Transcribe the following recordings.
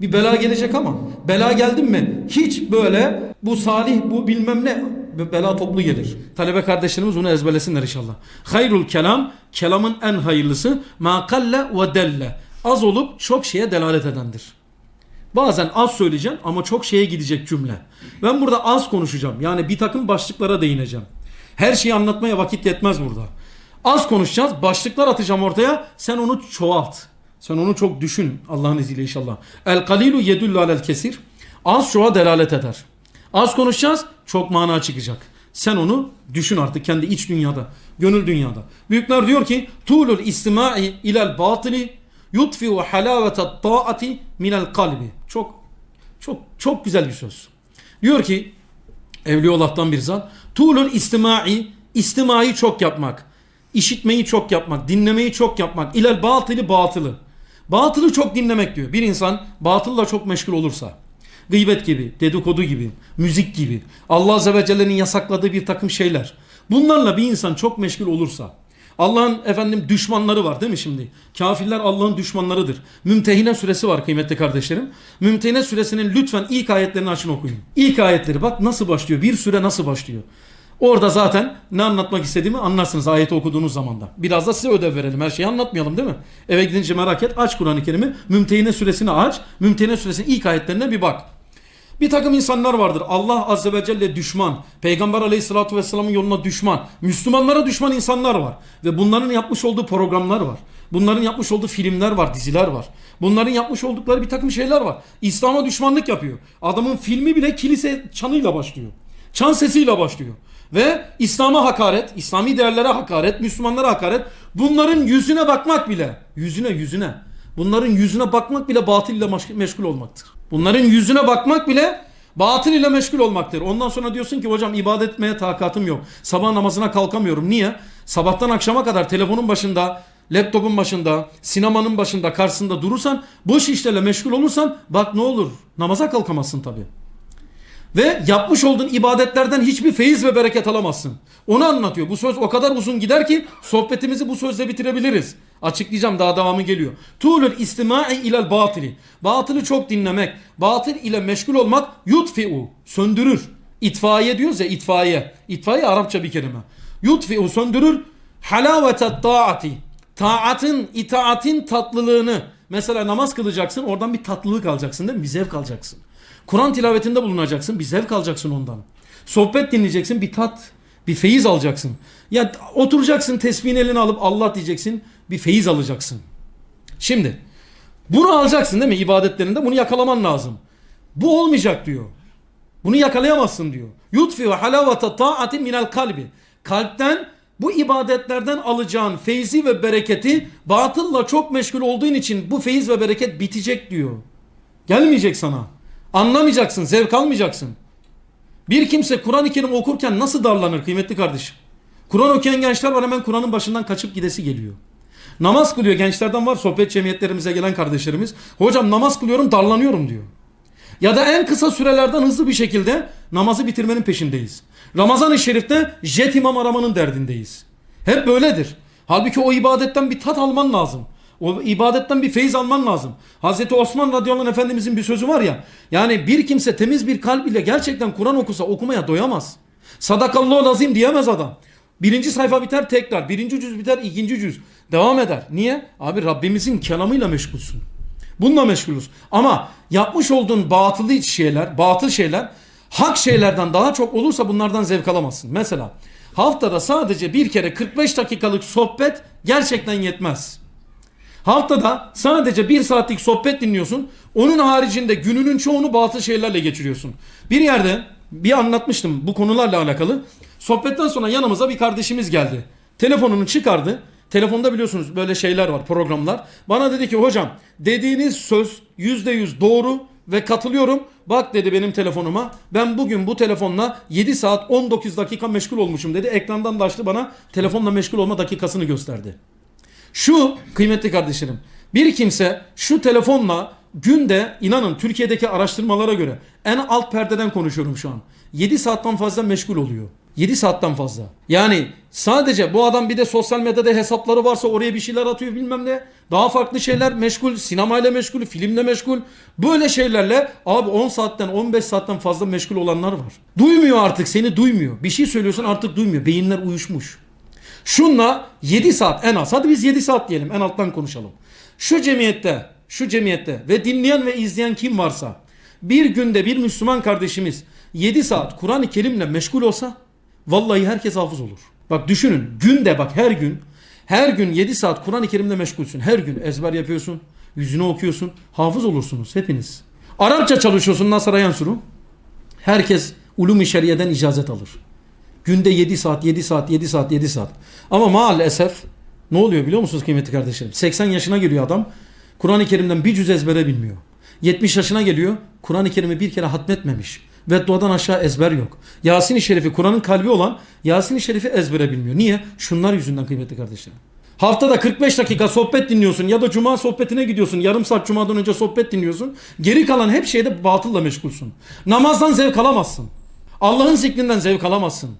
Bir bela gelecek ama bela geldin mi hiç böyle bu salih bu bilmem ne bela toplu gelir. Talebe kardeşlerimiz bunu ezberlesinler inşallah. Hayrul kelam kelamın en hayırlısı ma kalle ve delle. Az olup çok şeye delalet edendir. Bazen az söyleyeceğim ama çok şeye gidecek cümle. Ben burada az konuşacağım. Yani bir takım başlıklara değineceğim. Her şeyi anlatmaya vakit yetmez burada. Az konuşacağız. Başlıklar atacağım ortaya. Sen onu çoğalt. Sen onu çok düşün Allah'ın izniyle inşallah. El kalilu yedullu alel kesir. Az çoğa delalet eder. Az konuşacağız. Çok mana çıkacak. Sen onu düşün artık kendi iç dünyada, gönül dünyada. Büyükler diyor ki: "Tulul istimai ilel batili yutfiu halavete taati minel kalbi." Çok çok çok güzel bir söz. Diyor ki Evliyaullah'tan bir zat. Tulul istimai, istimayı çok yapmak. işitmeyi çok yapmak, dinlemeyi çok yapmak. İlel batılı batılı. Batılı çok dinlemek diyor. Bir insan batılla çok meşgul olursa. Gıybet gibi, dedikodu gibi, müzik gibi. Allah Azze ve Celle'nin yasakladığı bir takım şeyler. Bunlarla bir insan çok meşgul olursa. Allah'ın efendim düşmanları var değil mi şimdi? Kafirler Allah'ın düşmanlarıdır. Mümtehine suresi var kıymetli kardeşlerim. Mümtehine suresinin lütfen ilk ayetlerini açın okuyun. İlk ayetleri bak nasıl başlıyor. Bir süre nasıl başlıyor. Orada zaten ne anlatmak istediğimi anlarsınız ayeti okuduğunuz zaman da. Biraz da size ödev verelim. Her şeyi anlatmayalım değil mi? Eve gidince merak et. Aç Kur'an-ı Kerim'i. Mümtehine suresini aç. Mümtehine suresinin ilk ayetlerine bir bak. Bir takım insanlar vardır. Allah Azze ve Celle düşman. Peygamber Aleyhisselatü Vesselam'ın yoluna düşman. Müslümanlara düşman insanlar var. Ve bunların yapmış olduğu programlar var. Bunların yapmış olduğu filmler var, diziler var. Bunların yapmış oldukları bir takım şeyler var. İslam'a düşmanlık yapıyor. Adamın filmi bile kilise çanıyla başlıyor. Çan sesiyle başlıyor. Ve İslam'a hakaret, İslami değerlere hakaret, Müslümanlara hakaret. Bunların yüzüne bakmak bile, yüzüne yüzüne. Bunların yüzüne bakmak bile batıl ile meş- meşgul olmaktır. Bunların yüzüne bakmak bile batıl ile meşgul olmaktır. Ondan sonra diyorsun ki hocam ibadet etmeye takatım yok. Sabah namazına kalkamıyorum. Niye? Sabahtan akşama kadar telefonun başında, laptopun başında, sinemanın başında, karşısında durursan, boş işlerle meşgul olursan bak ne olur namaza kalkamazsın tabii. Ve yapmış olduğun ibadetlerden hiçbir feyiz ve bereket alamazsın. Onu anlatıyor. Bu söz o kadar uzun gider ki sohbetimizi bu sözle bitirebiliriz. Açıklayacağım daha devamı geliyor. Tulul istimai ilel batili. Batılı çok dinlemek, batıl ile meşgul olmak yutfi'u söndürür. İtfaiye diyoruz ya itfaiye. İtfaiye Arapça bir kelime. Yutfi'u söndürür. Halavete taati. Taatın, itaatin tatlılığını. Mesela namaz kılacaksın oradan bir tatlılık alacaksın değil mi? Bir zevk alacaksın. Kur'an tilavetinde bulunacaksın. Bir zevk alacaksın ondan. Sohbet dinleyeceksin. Bir tat, bir feyiz alacaksın. Ya oturacaksın tesbihin eline alıp Allah diyeceksin. Bir feyiz alacaksın. Şimdi bunu alacaksın değil mi ibadetlerinde? Bunu yakalaman lazım. Bu olmayacak diyor. Bunu yakalayamazsın diyor. Yutfi ve halavata taati minel kalbi. Kalpten bu ibadetlerden alacağın feyzi ve bereketi batılla çok meşgul olduğun için bu feyiz ve bereket bitecek diyor. Gelmeyecek sana. Anlamayacaksın, zevk almayacaksın. Bir kimse Kur'an-ı Kerim okurken nasıl darlanır kıymetli kardeşim? Kur'an okuyan gençler var hemen Kur'an'ın başından kaçıp gidesi geliyor. Namaz kılıyor gençlerden var sohbet cemiyetlerimize gelen kardeşlerimiz. Hocam namaz kılıyorum darlanıyorum diyor. Ya da en kısa sürelerden hızlı bir şekilde namazı bitirmenin peşindeyiz. Ramazan-ı Şerif'te jet imam aramanın derdindeyiz. Hep böyledir. Halbuki o ibadetten bir tat alman lazım. O ibadetten bir feyiz alman lazım. Hazreti Osman radıyallahu anh efendimizin bir sözü var ya. Yani bir kimse temiz bir kalp ile gerçekten Kur'an okusa okumaya doyamaz. Sadakallahu lazim diyemez adam. Birinci sayfa biter tekrar. Birinci cüz biter ikinci cüz. Devam eder. Niye? Abi Rabbimizin kelamıyla meşgulsün. Bununla meşgulüz. Ama yapmış olduğun batılı şeyler, batıl şeyler hak şeylerden daha çok olursa bunlardan zevk alamazsın. Mesela haftada sadece bir kere 45 dakikalık sohbet gerçekten yetmez. Haftada sadece bir saatlik sohbet dinliyorsun. Onun haricinde gününün çoğunu batıl şeylerle geçiriyorsun. Bir yerde bir anlatmıştım bu konularla alakalı. Sohbetten sonra yanımıza bir kardeşimiz geldi. Telefonunu çıkardı. Telefonda biliyorsunuz böyle şeyler var programlar. Bana dedi ki hocam dediğiniz söz yüzde yüz doğru ve katılıyorum. Bak dedi benim telefonuma. Ben bugün bu telefonla 7 saat 19 dakika meşgul olmuşum dedi. Ekrandan da açtı bana telefonla meşgul olma dakikasını gösterdi. Şu kıymetli kardeşlerim bir kimse şu telefonla günde inanın Türkiye'deki araştırmalara göre en alt perdeden konuşuyorum şu an. 7 saatten fazla meşgul oluyor. 7 saatten fazla. Yani sadece bu adam bir de sosyal medyada hesapları varsa oraya bir şeyler atıyor bilmem ne. Daha farklı şeyler meşgul, sinemayla meşgul, filmle meşgul. Böyle şeylerle abi 10 saatten 15 saatten fazla meşgul olanlar var. Duymuyor artık seni duymuyor. Bir şey söylüyorsun artık duymuyor. Beyinler uyuşmuş. Şunla 7 saat en az. Hadi biz 7 saat diyelim en alttan konuşalım. Şu cemiyette, şu cemiyette ve dinleyen ve izleyen kim varsa bir günde bir Müslüman kardeşimiz 7 saat Kur'an-ı Kerim'le meşgul olsa vallahi herkes hafız olur. Bak düşünün günde bak her gün her gün 7 saat Kur'an-ı Kerim'le meşgulsün. Her gün ezber yapıyorsun, yüzünü okuyorsun, hafız olursunuz hepiniz. Arapça çalışıyorsun Nasara Yansuru. Herkes ulum-i şeriyeden icazet alır. Günde 7 saat, 7 saat, 7 saat, 7 saat. Ama maalesef ne oluyor biliyor musunuz kıymetli kardeşlerim? 80 yaşına geliyor adam. Kur'an-ı Kerim'den bir cüz ezbere bilmiyor. 70 yaşına geliyor. Kur'an-ı Kerim'i bir kere hatmetmemiş. Ve duadan aşağı ezber yok. Yasin-i Şerif'i Kur'an'ın kalbi olan Yasin-i Şerif'i ezbere bilmiyor. Niye? Şunlar yüzünden kıymetli kardeşlerim. Haftada 45 dakika sohbet dinliyorsun ya da cuma sohbetine gidiyorsun. Yarım saat cumadan önce sohbet dinliyorsun. Geri kalan hep şeyde batılla meşgulsün. Namazdan zevk alamazsın. Allah'ın zikrinden zevk alamazsın.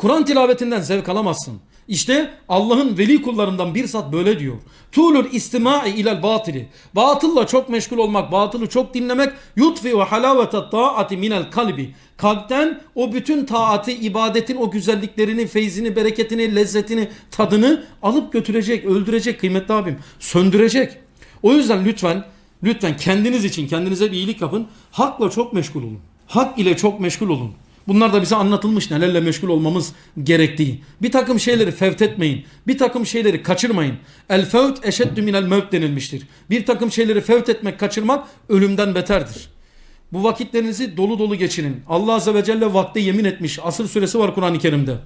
Kur'an tilavetinden zevk alamazsın. İşte Allah'ın veli kullarından bir zat böyle diyor. Tulul istimai ilel batili. Batılla çok meşgul olmak, batılı çok dinlemek yutfi ve halavete taati minel kalbi. Kalpten o bütün taati, ibadetin o güzelliklerini, feyzini, bereketini, lezzetini, tadını alıp götürecek, öldürecek kıymetli abim. Söndürecek. O yüzden lütfen, lütfen kendiniz için kendinize bir iyilik yapın. Hakla çok meşgul olun. Hak ile çok meşgul olun. Bunlar da bize anlatılmış nelerle meşgul olmamız gerektiği. Bir takım şeyleri fevt etmeyin. Bir takım şeyleri kaçırmayın. El fevt eşeddü minel mevt denilmiştir. Bir takım şeyleri fevt etmek, kaçırmak ölümden beterdir. Bu vakitlerinizi dolu dolu geçirin. Allah Azze ve Celle vakte yemin etmiş. Asır suresi var Kur'an-ı Kerim'de.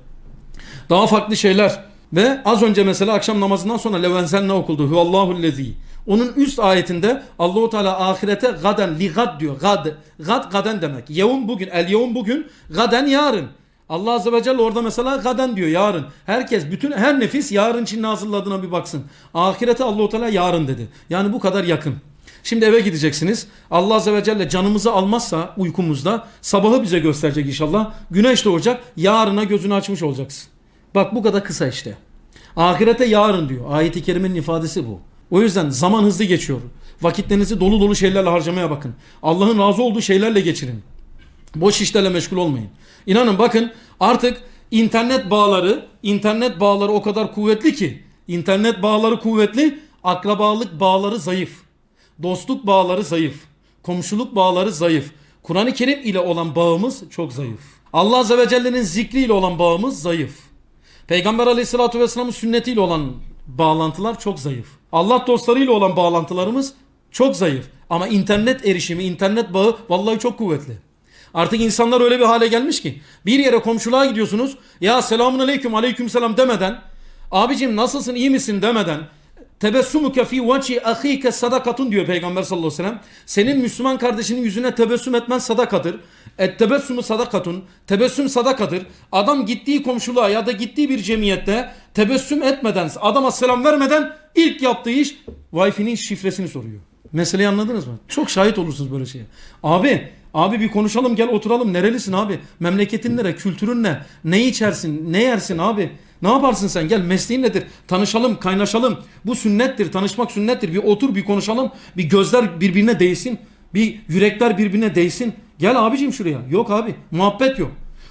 Daha farklı şeyler. Ve az önce mesela akşam namazından sonra Levenzel ne okuldu? Huvallahu lezi. Onun üst ayetinde Allahu Teala ahirete gaden li gad diyor. Gad. Gad gaden demek. Yevun bugün. El yevun bugün. Gaden yarın. Allah Azze ve Celle orada mesela gaden diyor yarın. Herkes bütün her nefis yarın için hazırladığına bir baksın. Ahirete Allahu Teala yarın dedi. Yani bu kadar yakın. Şimdi eve gideceksiniz. Allah Azze ve Celle canımızı almazsa uykumuzda sabahı bize gösterecek inşallah. Güneş doğacak. Yarına gözünü açmış olacaksın. Bak bu kadar kısa işte. Ahirete yarın diyor. Ayet-i kerimenin ifadesi bu. O yüzden zaman hızlı geçiyor. Vakitlerinizi dolu dolu şeylerle harcamaya bakın. Allah'ın razı olduğu şeylerle geçirin. Boş işlerle meşgul olmayın. İnanın bakın artık internet bağları, internet bağları o kadar kuvvetli ki, internet bağları kuvvetli, akrabalık bağları zayıf. Dostluk bağları zayıf. Komşuluk bağları zayıf. Kur'an-ı Kerim ile olan bağımız çok zayıf. Allah Azze ve Celle'nin zikriyle olan bağımız zayıf. Peygamber Aleyhisselatü Vesselam'ın sünnetiyle olan bağlantılar çok zayıf. Allah dostlarıyla olan bağlantılarımız çok zayıf. Ama internet erişimi, internet bağı vallahi çok kuvvetli. Artık insanlar öyle bir hale gelmiş ki bir yere komşuluğa gidiyorsunuz. Ya selamun aleyküm aleyküm selam demeden abicim nasılsın iyi misin demeden tebessumuke fi veci ahike sadakatun diyor Peygamber sallallahu aleyhi ve sellem. Senin Müslüman kardeşinin yüzüne tebessüm etmen sadakadır. Et sadakatun. Tebessüm sadakadır. Adam gittiği komşuluğa ya da gittiği bir cemiyette tebessüm etmeden, adama selam vermeden ilk yaptığı iş Wi-Fi'nin şifresini soruyor. Meseleyi anladınız mı? Çok şahit olursunuz böyle şeye. Abi, abi bir konuşalım gel oturalım. Nerelisin abi? Memleketin nere? Kültürün ne? Ne içersin? Ne yersin abi? Ne yaparsın sen? Gel mesleğin nedir? Tanışalım, kaynaşalım. Bu sünnettir. Tanışmak sünnettir. Bir otur, bir konuşalım. Bir gözler birbirine değsin. Bir yürekler birbirine değsin. Gel abicim şuraya. Yok abi. Muhabbet yok.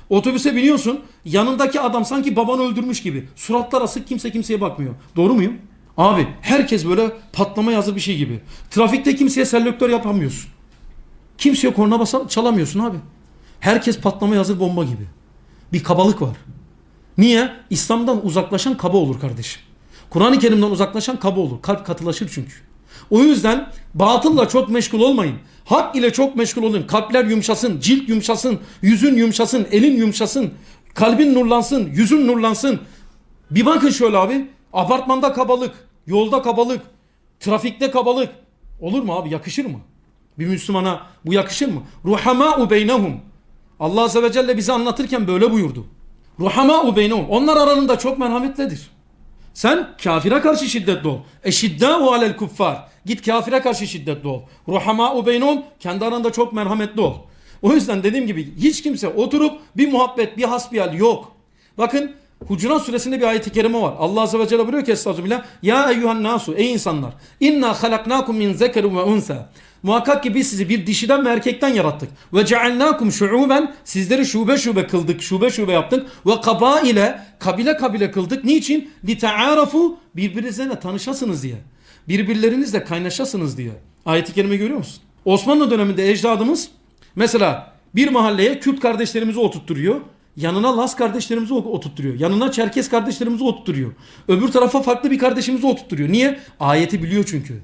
Otobüse biniyorsun. Yanındaki adam sanki babanı öldürmüş gibi. Suratlar asık kimse kimseye bakmıyor. Doğru muyum? Abi herkes böyle patlamaya hazır bir şey gibi. Trafikte kimseye selektör yapamıyorsun. Kimseye korna basa çalamıyorsun abi. Herkes patlamaya hazır bomba gibi. Bir kabalık var. Niye? İslam'dan uzaklaşan kaba olur kardeşim. Kur'an-ı Kerim'den uzaklaşan kaba olur. Kalp katılaşır çünkü. O yüzden batılla çok meşgul olmayın. Hak ile çok meşgul olun. Kalpler yumuşasın, cilt yumuşasın, yüzün yumuşasın, elin yumuşasın, kalbin nurlansın, yüzün nurlansın. Bir bakın şöyle abi. Apartmanda kabalık, yolda kabalık, trafikte kabalık. Olur mu abi? Yakışır mı? Bir Müslümana bu yakışır mı? Ruhamâ'u beynehum. Allah Azze ve Celle bize anlatırken böyle buyurdu. Ruhamâ'u beynehum. Onlar aralarında çok merhametlidir. Sen kafire karşı şiddetli ol. Eşiddâhu alel kuffar. Git kafire karşı şiddetli ol. Ruhamâ'u beynehum. Kendi aranda çok merhametli ol. O yüzden dediğim gibi hiç kimse oturup bir muhabbet, bir hasbihal yok. Bakın Hucurat suresinde bir ayet-i kerime var. Allah azze ve celle buyuruyor ki estağfirullah. Ya eyyuhan nasu ey insanlar. İnna halaknakum min zekerin ve unsa. Muhakkak ki biz sizi bir dişiden ve erkekten yarattık. Ve cealnakum şuuben sizleri şube şube kıldık. Şube şube yaptık. Ve kabaile kabile kabile kıldık. Niçin? Li ta'arafu birbirinizle tanışasınız diye. Birbirlerinizle kaynaşasınız diye. Ayet-i kerime görüyor musun? Osmanlı döneminde ecdadımız mesela bir mahalleye Kürt kardeşlerimizi oturtturuyor. Yanına Las kardeşlerimizi oturtturuyor. Yanına Çerkes kardeşlerimizi oturtturuyor. Öbür tarafa farklı bir kardeşimizi oturtturuyor. Niye? Ayeti biliyor çünkü.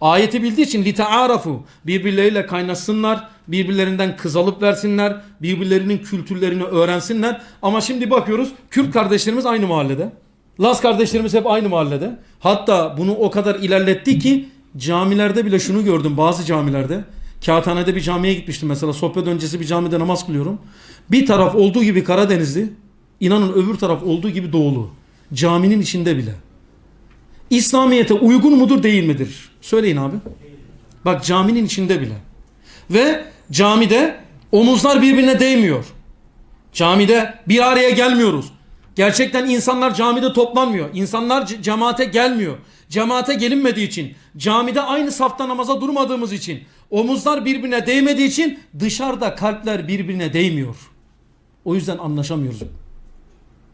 Ayeti bildiği için litaarafu birbirleriyle kaynaşsınlar, birbirlerinden kız alıp versinler, birbirlerinin kültürlerini öğrensinler. Ama şimdi bakıyoruz Kürt kardeşlerimiz aynı mahallede. Las kardeşlerimiz hep aynı mahallede. Hatta bunu o kadar ilerletti ki camilerde bile şunu gördüm bazı camilerde. Kağıthane'de bir camiye gitmiştim mesela sohbet öncesi bir camide namaz kılıyorum. Bir taraf olduğu gibi Karadenizli, inanın öbür taraf olduğu gibi Doğulu. Caminin içinde bile. İslamiyet'e uygun mudur değil midir? Söyleyin abi. Bak caminin içinde bile. Ve camide omuzlar birbirine değmiyor. Camide bir araya gelmiyoruz. Gerçekten insanlar camide toplanmıyor. İnsanlar ce- cemaate gelmiyor. Cemaate gelinmediği için, camide aynı safta namaza durmadığımız için, omuzlar birbirine değmediği için dışarıda kalpler birbirine değmiyor. O yüzden anlaşamıyoruz.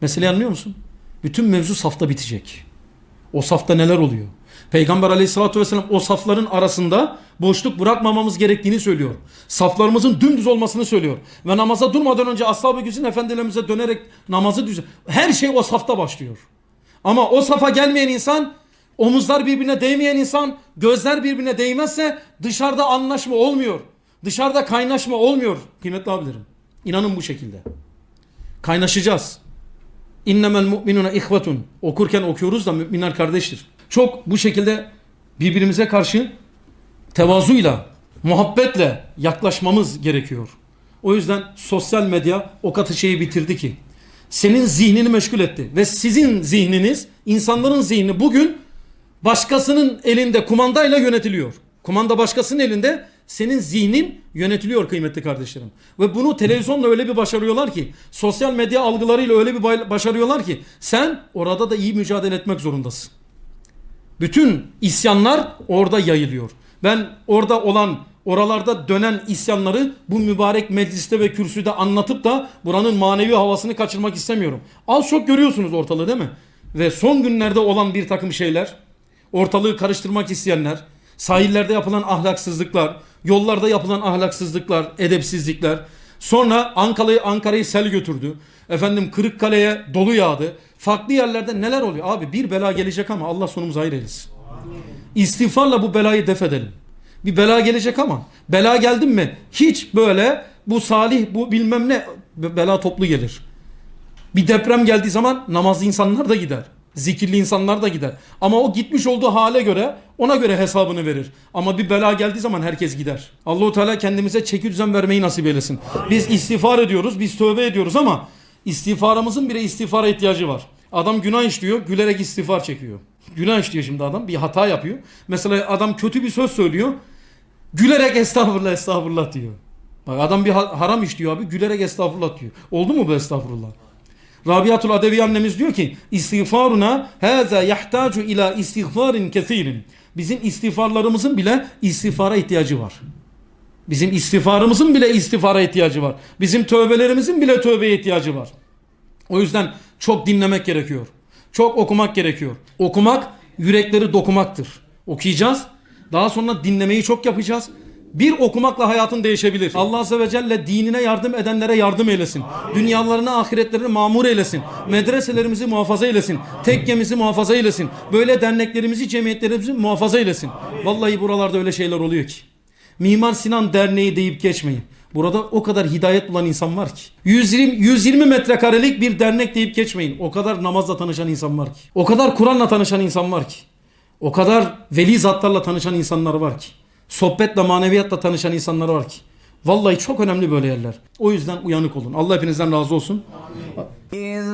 Meseleyi anlıyor musun? Bütün mevzu safta bitecek. O safta neler oluyor? Peygamber aleyhissalatü vesselam o safların arasında boşluk bırakmamamız gerektiğini söylüyor. Saflarımızın dümdüz olmasını söylüyor. Ve namaza durmadan önce ashab-ı güzin efendilerimize dönerek namazı düzen... Her şey o safta başlıyor. Ama o safa gelmeyen insan, omuzlar birbirine değmeyen insan, gözler birbirine değmezse dışarıda anlaşma olmuyor. Dışarıda kaynaşma olmuyor kıymetli abilerim. İnanın bu şekilde. Kaynaşacağız. İnnemel mu'minuna ihvetun. Okurken okuyoruz da müminler kardeştir. Çok bu şekilde birbirimize karşı tevazuyla, muhabbetle yaklaşmamız gerekiyor. O yüzden sosyal medya o katı şeyi bitirdi ki senin zihnini meşgul etti ve sizin zihniniz, insanların zihni bugün başkasının elinde kumandayla yönetiliyor. Kumanda başkasının elinde senin zihnin yönetiliyor kıymetli kardeşlerim. Ve bunu televizyonla öyle bir başarıyorlar ki, sosyal medya algılarıyla öyle bir başarıyorlar ki sen orada da iyi mücadele etmek zorundasın. Bütün isyanlar orada yayılıyor. Ben orada olan, oralarda dönen isyanları bu mübarek mecliste ve kürsüde anlatıp da buranın manevi havasını kaçırmak istemiyorum. Az çok görüyorsunuz ortalığı değil mi? Ve son günlerde olan bir takım şeyler, ortalığı karıştırmak isteyenler, sahillerde yapılan ahlaksızlıklar, yollarda yapılan ahlaksızlıklar, edepsizlikler, sonra Ankara'yı Ankara'yı sel götürdü. Efendim Kırıkkale'ye dolu yağdı. Farklı yerlerde neler oluyor? Abi bir bela gelecek ama Allah sonumuzu hayır eylesin. İstiğfarla bu belayı def edelim. Bir bela gelecek ama bela geldi mi hiç böyle bu salih bu bilmem ne bela toplu gelir. Bir deprem geldiği zaman namazlı insanlar da gider. Zikirli insanlar da gider. Ama o gitmiş olduğu hale göre ona göre hesabını verir. Ama bir bela geldiği zaman herkes gider. Allahu Teala kendimize çeki düzen vermeyi nasip eylesin. Biz istiğfar ediyoruz, biz tövbe ediyoruz ama istiğfarımızın bile istiğfara ihtiyacı var. Adam günah işliyor, gülerek istiğfar çekiyor. Günah işliyor şimdi adam, bir hata yapıyor. Mesela adam kötü bir söz söylüyor. Gülerek estağfurullah estağfurullah diyor. Bak adam bir ha- haram işliyor abi, gülerek estağfurullah diyor. Oldu mu bu estağfurullah? Rabiatul Adevi annemiz diyor ki istiğfaruna haza yahtacu ila istiğfarin kesirin. Bizim istiğfarlarımızın bile istiğfara ihtiyacı var. Bizim istiğfarımızın bile istiğfara ihtiyacı var. Bizim tövbelerimizin bile tövbeye ihtiyacı var. O yüzden çok dinlemek gerekiyor. Çok okumak gerekiyor. Okumak yürekleri dokumaktır. Okuyacağız. Daha sonra dinlemeyi çok yapacağız. Bir okumakla hayatın değişebilir. Allah Azze ve Celle dinine yardım edenlere yardım eylesin. Dünyalarına, ahiretlerini mamur eylesin. Medreselerimizi muhafaza eylesin. Tekkemizi muhafaza eylesin. Böyle derneklerimizi, cemiyetlerimizi muhafaza eylesin. Vallahi buralarda öyle şeyler oluyor ki. Mimar Sinan Derneği deyip geçmeyin. Burada o kadar hidayet bulan insan var ki. 120, 120 metrekarelik bir dernek deyip geçmeyin. O kadar namazla tanışan insan var ki. O kadar Kur'an'la tanışan insan var ki. O kadar veli zatlarla tanışan insanlar var ki. Sohbetle, maneviyatla tanışan insanlar var ki. Vallahi çok önemli böyle yerler. O yüzden uyanık olun. Allah hepinizden razı olsun. إذ